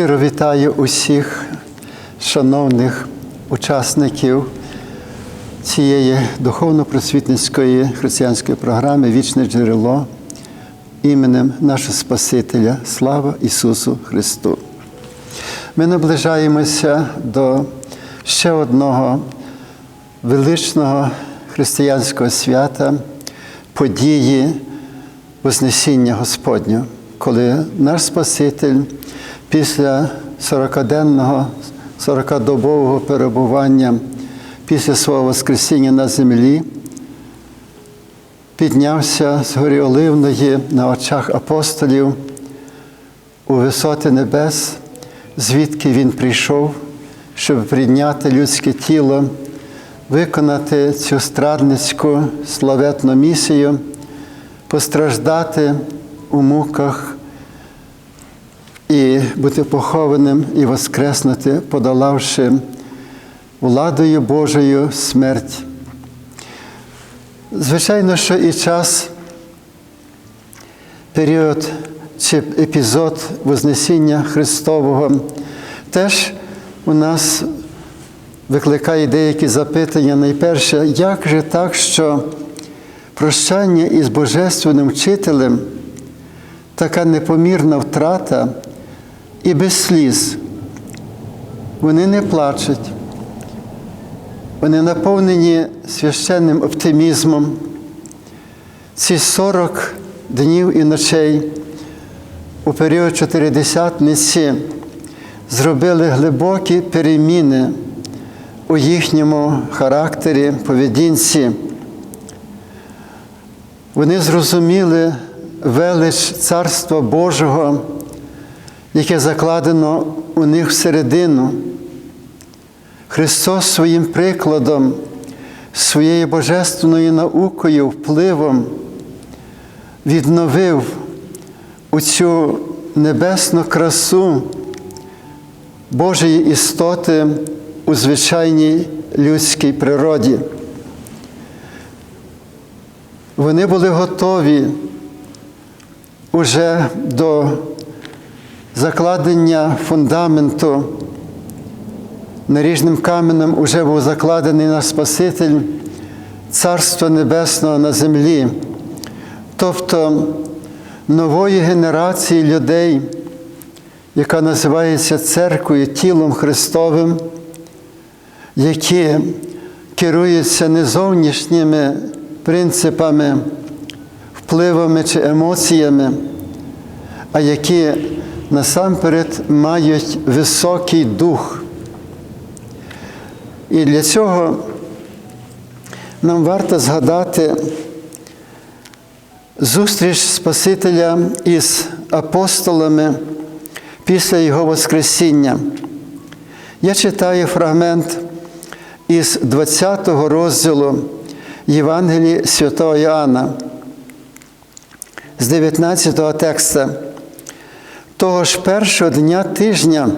Щиро вітаю усіх шановних учасників цієї духовно-просвітницької християнської програми Вічне джерело іменем нашого Спасителя. Слава Ісусу Христу! Ми наближаємося до ще одного величного християнського свята, події Вознесіння Господнього, коли наш Спаситель після 40-денного, 40-добового перебування після свого Воскресіння на землі піднявся з горі Оливної на очах апостолів у висоти небес, звідки він прийшов, щоб прийняти людське тіло, виконати цю страдницьку славетну місію, постраждати у муках і бути похованим і воскреснути, подолавши владою Божою смерть. Звичайно, що і час, період чи епізод Вознесіння Христового теж у нас викликає деякі запитання. Найперше, як же так, що прощання із Божественним вчителем така непомірна втрата і без сліз. Вони не плачуть, вони наповнені священним оптимізмом. Ці 40 днів і ночей у період чотиридесятниці зробили глибокі переміни у їхньому характері, поведінці. Вони зрозуміли велич Царства Божого, яке закладено у них всередину. Христос своїм прикладом, своєю божественною наукою, впливом відновив у цю небесну красу Божої істоти у звичайній людській природі. Вони були готові уже до закладення фундаменту. Наріжним каменем уже був закладений наш Спаситель Царства Небесного на землі, тобто нової генерації людей, яка називається церквою, тілом Христовим, які керуються не зовнішніми принципами, впливами чи емоціями, а які насамперед мають високий дух. І для цього нам варто згадати зустріч Спасителя із апостолами після Його Воскресіння. Я читаю фрагмент із 20 го розділу Євангелії Святого Іоанна з 19 текста. Того ж першого дня тижня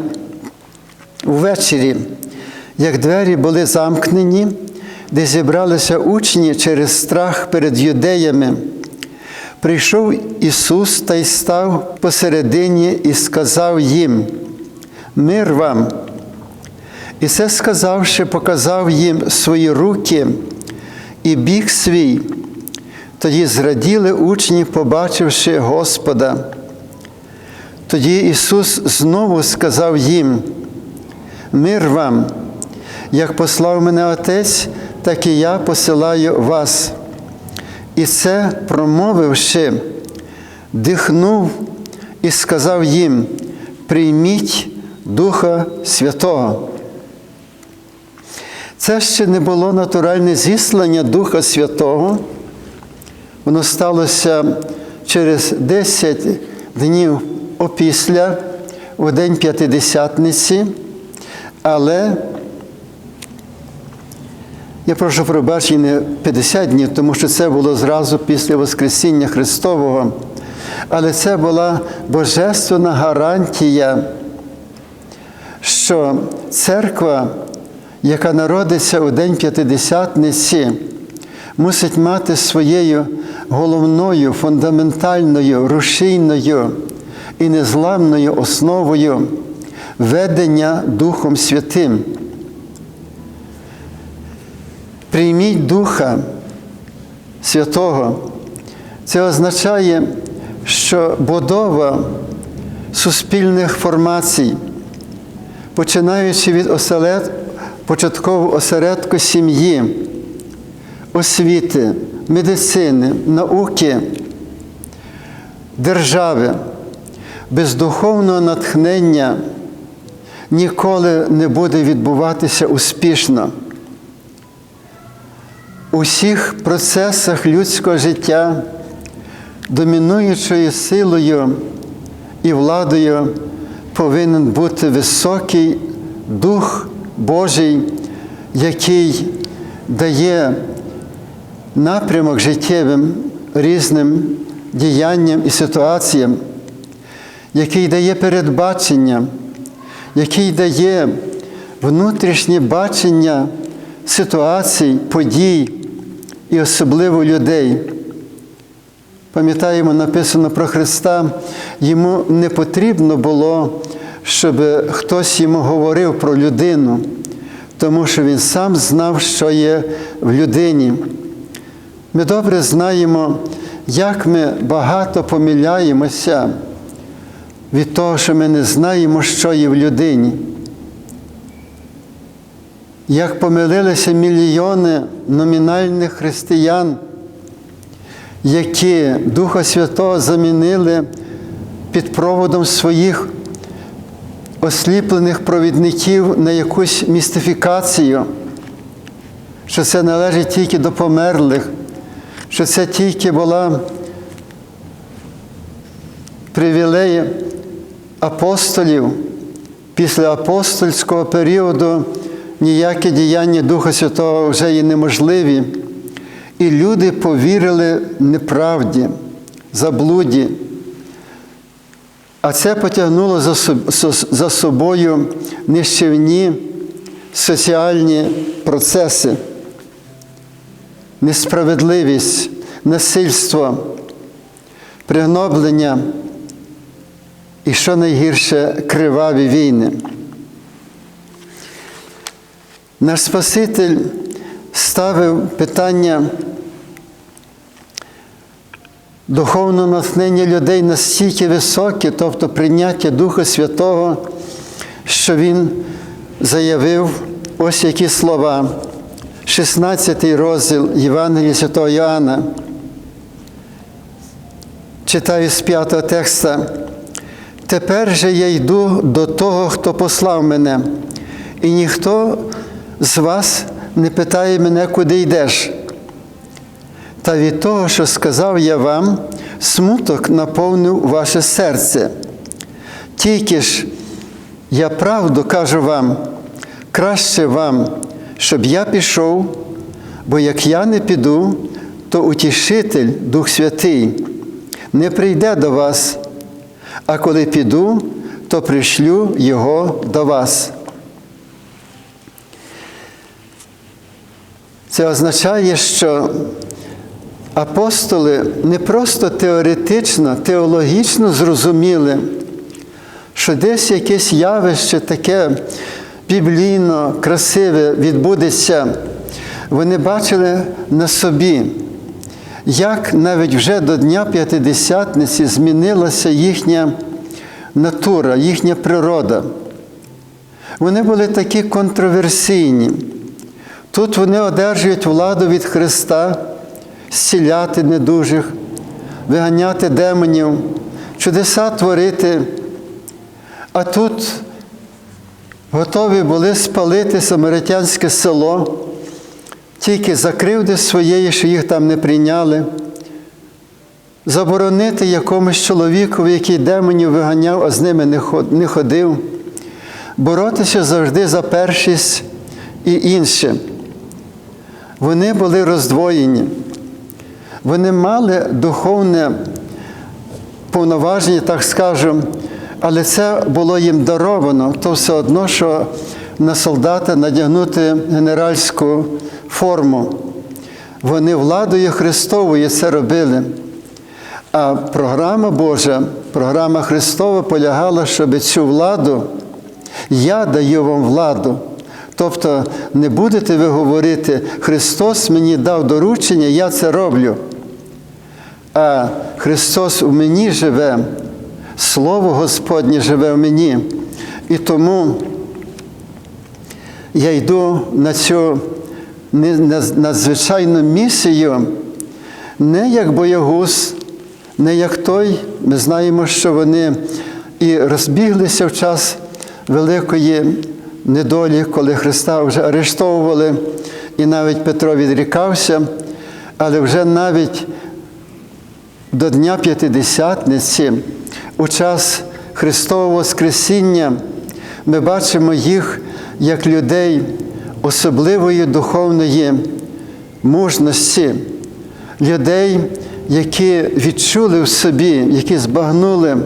ввечері, як двері були замкнені, де зібралися учні через страх перед юдеями, прийшов Ісус та й став посередині і сказав їм: Мир вам! І це сказавши, показав їм свої руки і біг свій. Тоді зраділи учні, побачивши Господа. Тоді Ісус знову сказав їм: Мир вам, як послав мене Отець, так і я посилаю вас. І це, промовивши, дихнув і сказав їм: прийміть Духа Святого. Це ще не було натуральне зіслання Духа Святого. Воно сталося через 10 днів опісля, у День П'ятидесятниці, але я прошу пробачення 50 днів, тому що це було зразу після Воскресіння Христового. Але це була божественна гарантія, що церква, яка народиться у День П'ятидесятниці, мусить мати своєю головною, фундаментальною, рушійною і незламною основою ведення Духом Святим. Прийміть Духа Святого. Це означає, що будова суспільних формацій, починаючи від осеред... початкового осередку сім'ї, освіти, медицини, науки, держави, без духовного натхнення ніколи не буде відбуватися успішно. У всіх процесах людського життя домінуючою силою і владою повинен бути високий Дух Божий, який дає напрямок життєвим різним діянням і ситуаціям, який дає передбачення, який дає внутрішнє бачення ситуацій, подій і особливо людей. Пам'ятаємо, написано про Христа, йому не потрібно було, щоб хтось йому говорив про людину, тому що він сам знав, що є в людині. Ми добре знаємо, як ми багато помиляємося від того, що ми не знаємо, що є в людині. Як помилилися мільйони номінальних християн, які Духа Святого замінили під проводом своїх осліплених провідників на якусь містифікацію, що це належить тільки до померлих, що це тільки була привілея апостолів після апостольського періоду ніякі діяння Духа Святого вже є неможливі. І люди повірили неправді, заблуді. А це потягнуло за собою нищівні соціальні процеси, несправедливість, насильство, пригноблення і, що найгірше, криваві війни. Наш Спаситель ставив питання духовного натхнення людей настільки високе, тобто прийняття Духа Святого, що Він заявив ось які слова, 16 розділ Євангелія Святого Йоанна. Читаю з п'ятого текста. Тепер же я йду до того, хто послав мене, і ніхто з вас не питає мене, куди йдеш. Та від того, що сказав я вам, смуток наповнив ваше серце. Тільки ж я правду кажу вам, краще вам, щоб я пішов, бо як я не піду, то утішитель, Дух Святий, не прийде до вас, а коли піду, то пришлю Його до вас. Це означає, що апостоли не просто теоретично, теологічно зрозуміли, що десь якесь явище таке біблійно, красиве відбудеться. Вони бачили на собі, як навіть вже до Дня П'ятидесятниці змінилася їхня натура, їхня природа. Вони були такі контроверсійні. Тут вони одержують владу від Христа, зціляти недужих, виганяти демонів, чудеса творити. А тут готові були спалити самаритянське село, тільки за кривди своєї, що їх там не прийняли, заборонити якомусь чоловіку, який демонів виганяв, а з ними не ходив, боротися завжди за першість і інше. Вони були роздвоєні. Вони мали духовне повноваження, так скажемо, але це було їм даровано, то все одно, що на солдата надягнути генеральську форму. Вони владою Христовою це робили. А програма Божа, програма Христова полягала, щоб цю владу Я даю вам владу. Тобто не будете ви говорити, Христос мені дав доручення, я це роблю. А Христос у мені живе, Слово Господнє живе в мені. І тому я йду на цю надзвичайну місію, не як боягуз, не як той. Ми знаємо, що вони і розбіглися в час великої недолі, коли Христа вже арештовували, і навіть Петро відрікався, але вже навіть до Дня П'ятидесятниці, у час Христового Воскресіння, ми бачимо їх як людей особливої духовної мужності, людей, які відчули в собі, які збагнули,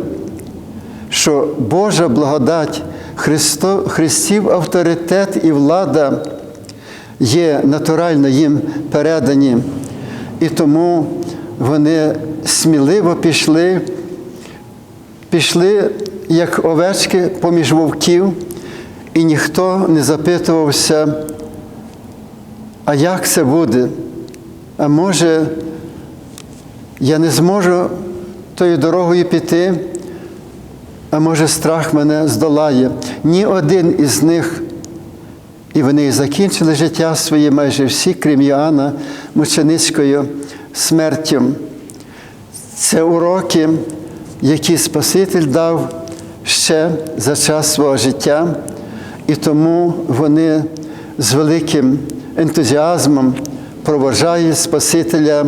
що Божа благодать, Христо, Христів авторитет і влада є натурально їм передані. І тому вони сміливо пішли, пішли, як овечки поміж вовків, і ніхто не запитувався, а як це буде? А може, я не зможу тою дорогою піти, а може, страх мене здолає. Ні один із них, і вони закінчили життя своє майже всі, крім Йоанна, мученицькою смертю. Це уроки, які Спаситель дав ще за час свого життя, і тому вони з великим ентузіазмом проважають Спасителя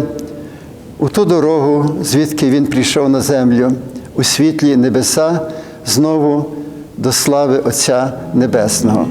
у ту дорогу, звідки Він прийшов на землю, у світлі небеса, знову до слави Отця Небесного.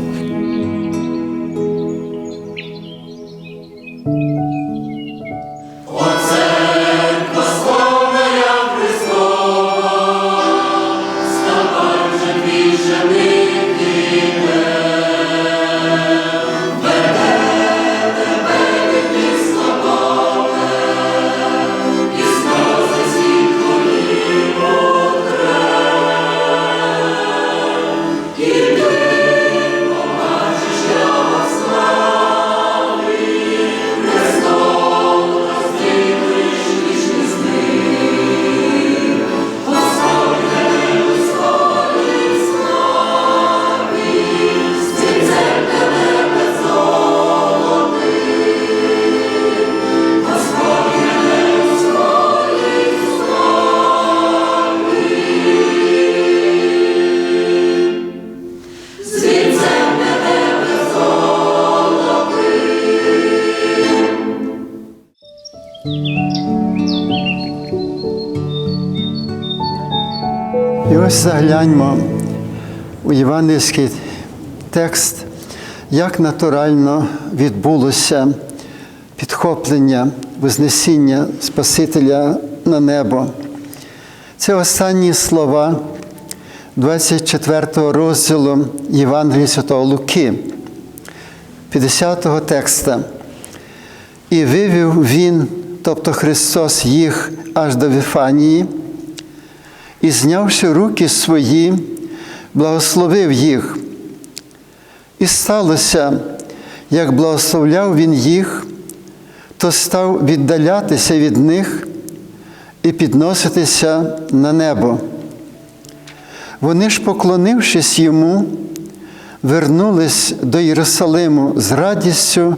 Ось загляньмо у євангельський текст, як натурально відбулося підхоплення, вознесіння Спасителя на небо. Це останні слова 24 розділу Євангелія Святого Луки, 50-го текста. І вивів Він, тобто Христос, їх аж до Віфанії, і, знявши руки свої, благословив їх. І сталося, як благословляв він їх, то став віддалятися від них і підноситися на небо. Вони ж, поклонившись йому, вернулись до Єрусалиму з радістю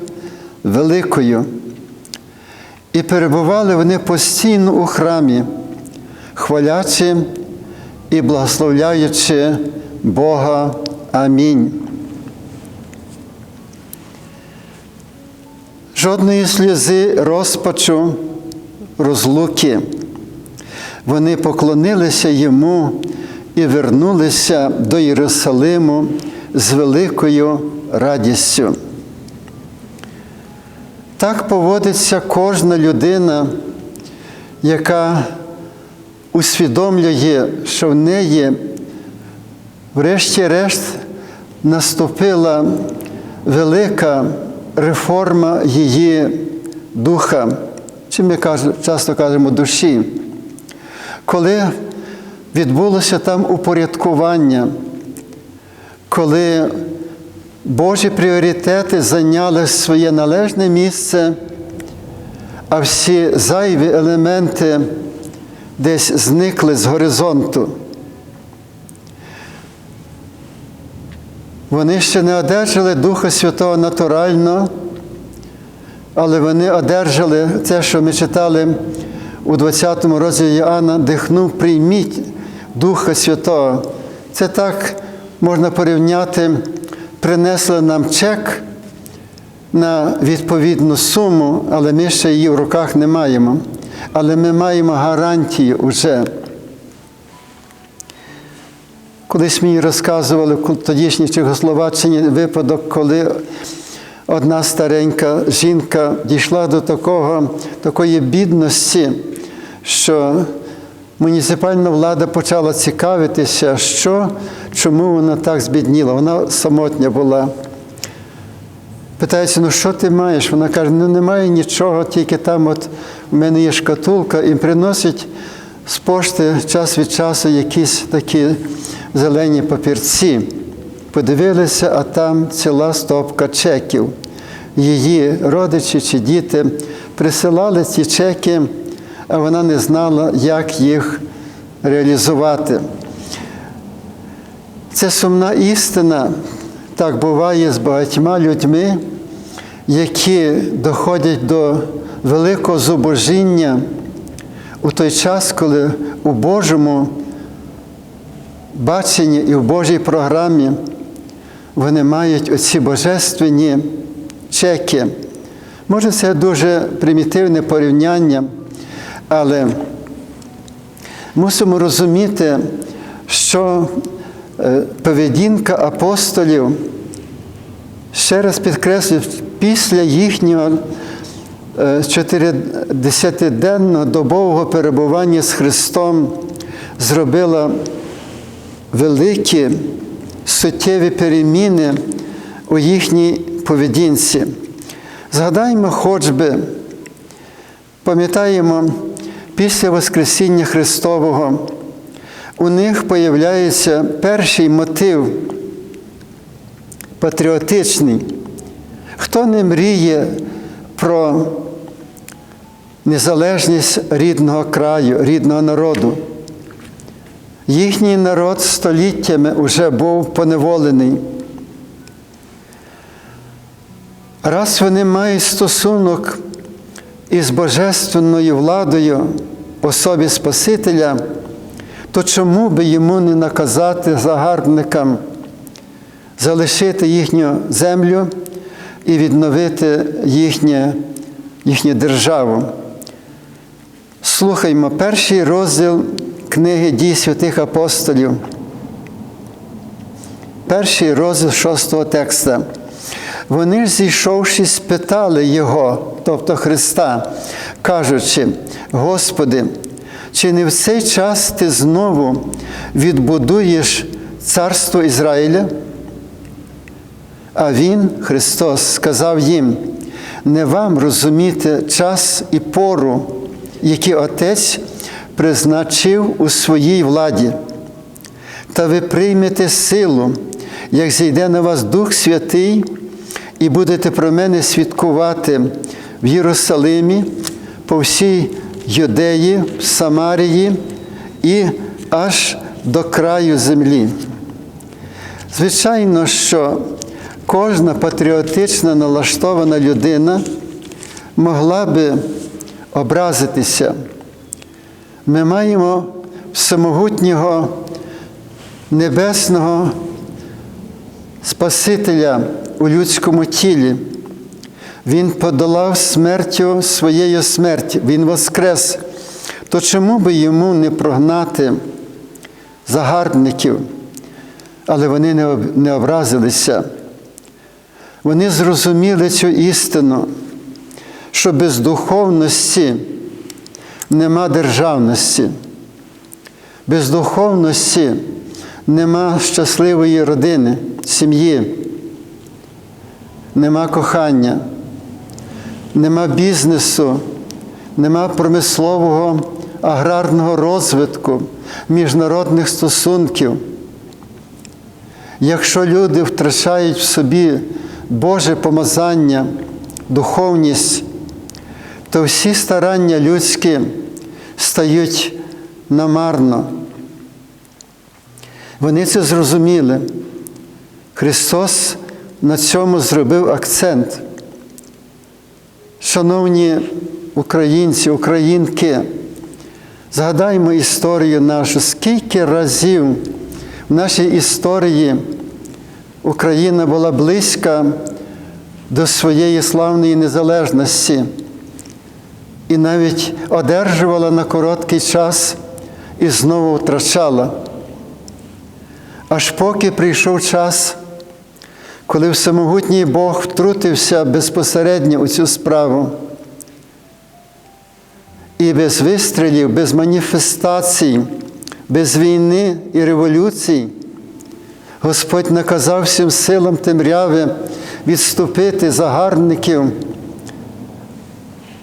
великою, і перебували вони постійно у храмі хвалячи і благословляючи Бога. Амінь. Жодної сльози розпачу, розлуки. Вони поклонилися йому і вернулися до Єрусалиму з великою радістю. Так поводиться кожна людина, яка усвідомлює, що в неї, врешті-решт, наступила велика реформа її духа, чи ми часто кажемо душі, коли відбулося там упорядкування, коли Божі пріоритети зайняли своє належне місце, а всі зайві елементи десь зникли з горизонту. Вони ще не одержали Духа Святого натурально, але вони одержали те, що ми читали у 20 розділі Іоанна, дихнув, прийміть Духа Святого. Це так можна порівняти, принесли нам чек на відповідну суму, але ми ще її в руках не маємо. Але ми маємо гарантію вже. Колись мені розказували в тодішній Чехословаччині випадок, коли одна старенька жінка дійшла до такого, такої бідності, що муніципальна влада почала цікавитися, що, чому вона так збідніла. Вона самотня була. Питається, ну що ти маєш? Вона каже, ну немає нічого, тільки там от в мене є шкатулка і приносить з пошти час від часу якісь такі зелені папірці. Подивилися, а там ціла стопка чеків. Її родичі чи діти присилали ці чеки, а вона не знала, як їх реалізувати. Це сумна істина. Так буває з багатьма людьми, які доходять до великого зубожіння у той час, коли у Божому баченні і в Божій програмі вони мають оці божественні чеки. Може, це дуже примітивне порівняння, але мусимо розуміти, що поведінка апостолів, ще раз підкреслюю, після їхнього 40-денного добового перебування з Христом зробила великі суттєві переміни у їхній поведінці. Згадаймо хоч би, пам'ятаємо, після Воскресіння Христового у них появляється перший мотив патріотичний. Хто не мріє про незалежність рідного краю, рідного народу? Їхній народ століттями вже був поневолений. Раз вони мають стосунок із божественною владою особі Спасителя, то чому би йому не наказати загарбникам залишити їхню землю і відновити їхнє, їхню державу? Слухаймо перший розділ книги дій святих апостолів. Перший розділ шостого текста. Вони ж, зійшовши, спитали Його, тобто Христа, кажучи, Господи, чи не в цей час Ти знову відбудуєш царство Ізраїля? А Він, Христос, сказав їм, не вам розуміти час і пору, які Отець призначив у своїй владі, та ви приймете силу, як зійде на вас Дух Святий, і будете про мене свідкувати в Єрусалимі, по всій Юдеї, Самарії і аж до краю землі. Звичайно, що кожна патріотично налаштована людина могла би образитися. Ми маємо всемогутнього небесного Спасителя у людському тілі. Він подолав смертю своєю смерть, Він воскрес. То чому би йому не прогнати загарбників? Але вони не образилися. Вони зрозуміли цю істину, що без духовності нема державності, без духовності нема щасливої родини, сім'ї, нема кохання, нема бізнесу, нема промислового аграрного розвитку, міжнародних стосунків. Якщо люди втрачають в собі Боже помазання, духовність, то всі старання людські стають намарно. Вони це зрозуміли. Христос на цьому зробив акцент. Шановні українці, українки, згадаймо історію нашу, скільки разів в нашій історії Україна була близька до своєї славної незалежності і навіть одержувала на короткий час і знову втрачала. Аж поки прийшов час, коли всемогутній Бог втрутився безпосередньо у цю справу. І без вистрілів, без маніфестацій, без війни і революцій Господь наказав всім силам темряви відступити загарбників,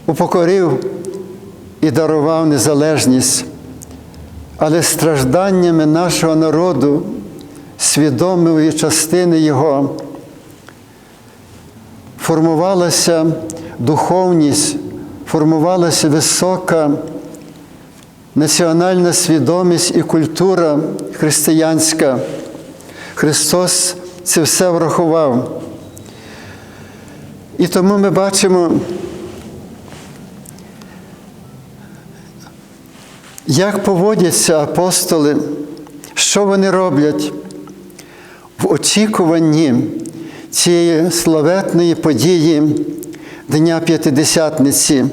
упокорив і дарував незалежність. Але стражданнями нашого народу, свідомої частини Його, формувалася духовність, формувалася висока національна свідомість і культура християнська. Христос це все врахував. І тому ми бачимо, як поводяться апостоли, що вони роблять в очікуванні цієї славетної події Дня П'ятидесятниці.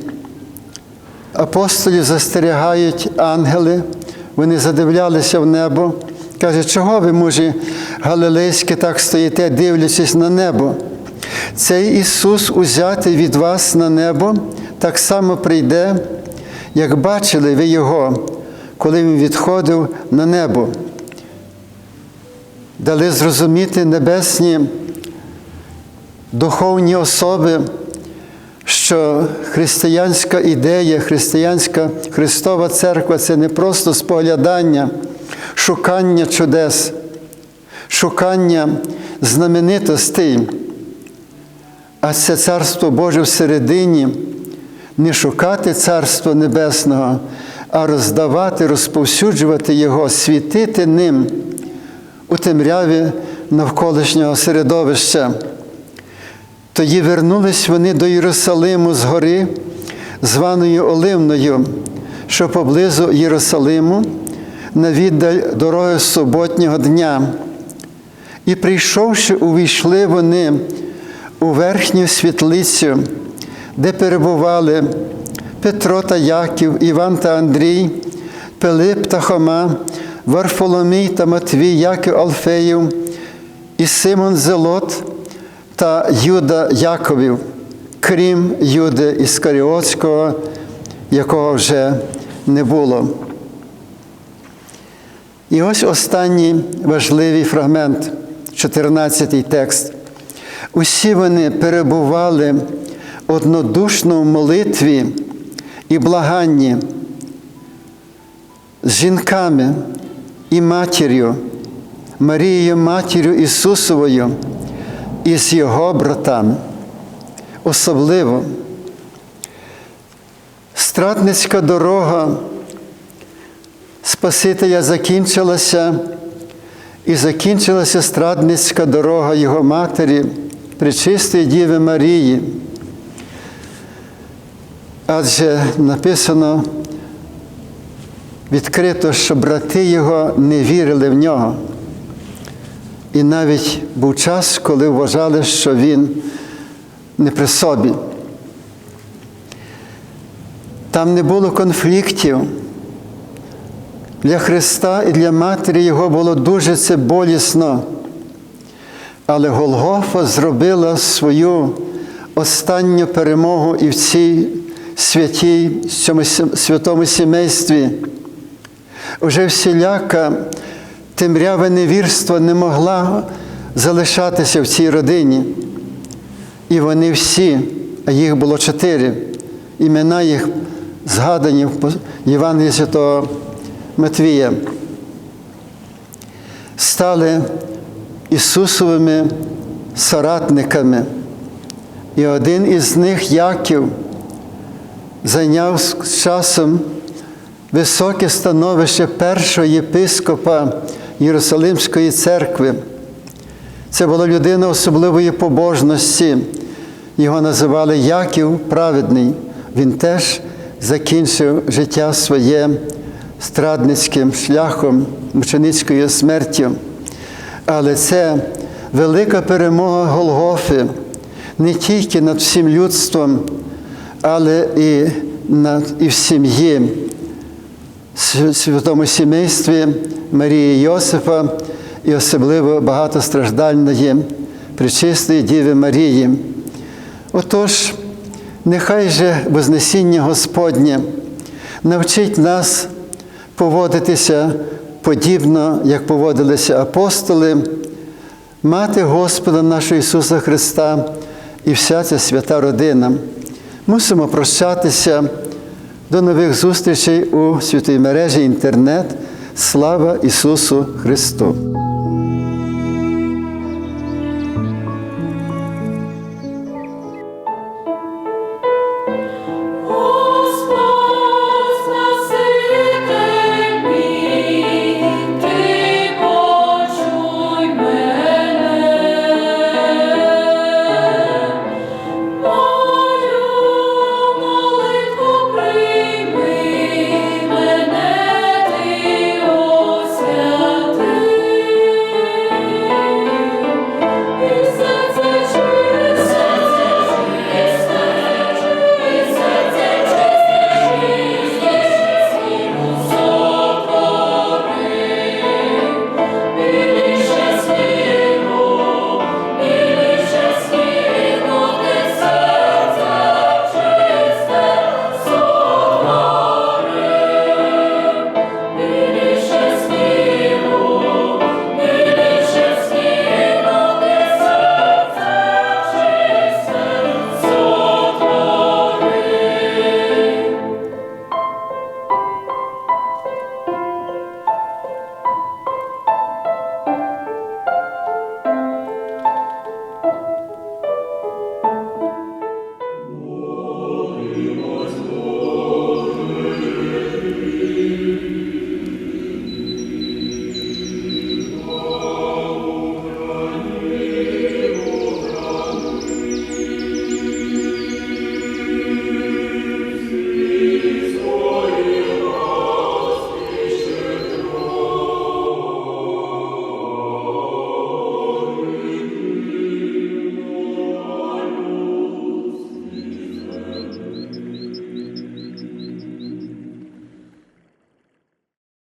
Апостолів застерігають ангели, вони задивлялися в небо. Каже, чого ви, мужі галилейські, так стоїте, дивлячись на небо? Цей Ісус, узятий від вас на небо, так само прийде, як бачили ви Його, коли Він відходив на небо. Дали зрозуміти небесні духовні особи, що християнська ідея, християнська Христова Церква це не просто споглядання, шукання чудес, шукання знаменитостей, а це Царство Боже всередині, не шукати Царство Небесного, а роздавати, розповсюджувати Його, світити ним у темряві навколишнього середовища. Тоді вернулись вони до Єрусалиму з гори, званою Оливною, що поблизу Єрусалиму, на віддаль дороги суботнього дня. І, прийшовши, увійшли вони у верхню світлицю, де перебували Петро та Яків, Іван та Андрій, Пилип та Хома, Варфоломій та Матвій, Яків Алфеїв і Симон Зелот та Юда Яковів, крім Юди Іскаріотського, якого вже не було. І ось останній важливий фрагмент, 14 текст. Усі вони перебували однодушно в молитві і благанні з жінками і матір'ю, Марією, матір'ю Ісусовою і з його братами. Особливо стратницька дорога Спасителя закінчилася, і закінчилася страдницька дорога Його Матері, Пречистої Діви Марії. Адже написано відкрито, що брати Його не вірили в нього. І навіть був час, коли вважали, що він не при собі. Там не було конфліктів. Для Христа і для Матері Його було дуже це болісно. Але Голгофа зробила свою останню перемогу і в цій святій, цьому святому сімействі. Уже всіляка темрява невірства не могла залишатися в цій родині. І вони всі, а їх було чотири, імена їх згадані в Євангелії Святого Матвія, стали Ісусовими соратниками. І один із них, Яків, зайняв з часом високе становище першого єпископа Єрусалимської церкви. Це була людина особливої побожності. Його називали Яків Праведний. Він теж закінчив життя своє страдницьким шляхом, мученицькою смертю. Але це велика перемога Голгофи не тільки над всім людством, але і, над, і в сім'ї, святому сімействі Марії Йосифа і особливо багатостраждальної Пречистої Діви Марії. Отож, нехай же Вознесіння Господнє навчить нас поводитися подібно, як поводилися апостоли, мати Господа нашого Ісуса Христа і вся ця свята родина. Мусимо прощатися. До нових зустрічей у святій мережі інтернет. Слава Ісусу Христу!